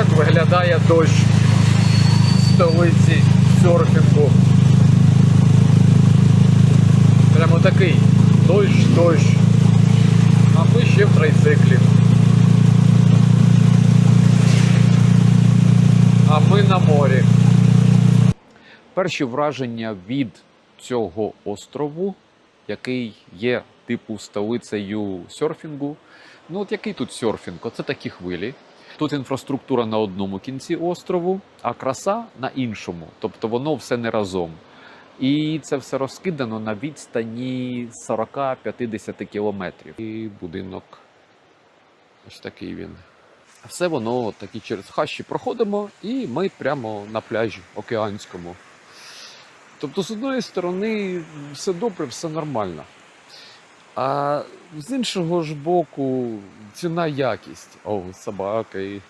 так виглядає дощ в столиці серфінгу. Прямо такий дощ, дощ. А ми ще в трайциклі. А ми на морі. Перші враження від цього острову, який є типу столицею серфінгу. Ну, от який тут серфінг? Оце такі хвилі. Тут інфраструктура на одному кінці острову, а краса на іншому. Тобто воно все не разом. І це все розкидано на відстані 40-50 кілометрів. І будинок ось такий він. Все воно такі через хащі проходимо, і ми прямо на пляжі океанському. Тобто, з одної сторони, все добре, все нормально. А з іншого ж боку, ціна якість. О, собака і